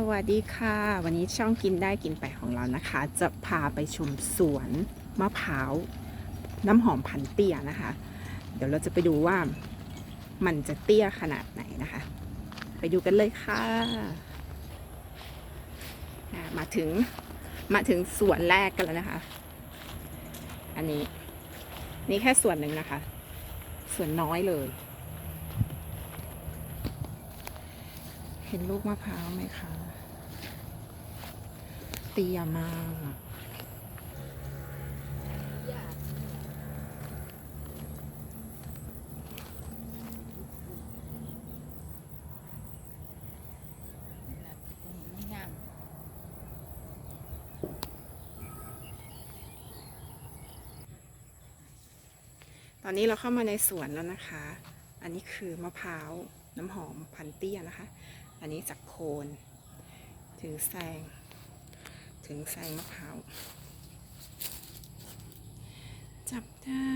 สวัสดีค่ะ วันนี้ช่องกินได้กินไปของเรานะคะ จะพาไปชมสวนมะพร้าวน้ำหอมพันเตี้ยนะคะ เดี๋ยวเราจะไปดูว่ามันจะเตี้ยขนาดไหนนะคะ ไปดูกันเลยค่ะ มาถึงมาถึงสวนแรกกันแล้วนะคะ อันนี้นี่แค่ส่วนหนึ่งนะคะ ส่วนน้อยเลย เห็นลูกมะพร้าวไหมคะ เตียมากตอนนี้เราเข้ามาในสวนแล้วนะคะ อันนี้คือมะพร้าว น้ำหอมพันเตี้ยนะคะ อันนี้จากโคน ถึงแซง ถึงแซงมะพร้าว จับได้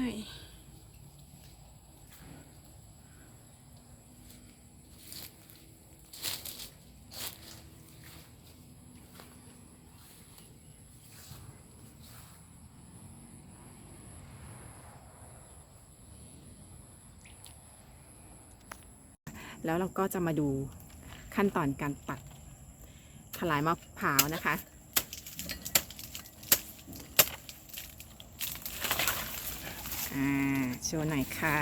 แล้วเราก็จะมาดูขั้นตอนการตัดถลายมะพร้าวนะคะ อ่า โชว์หน่อยค่ะ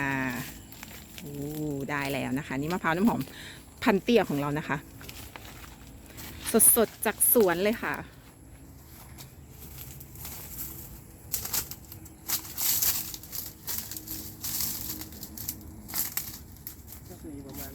โอ้ได้แล้วนะคะ นี่มะพร้าวน้ำหอมพันเตี้ยของเรานะคะ สดๆจากสวนเลยค่ะ ประมาณ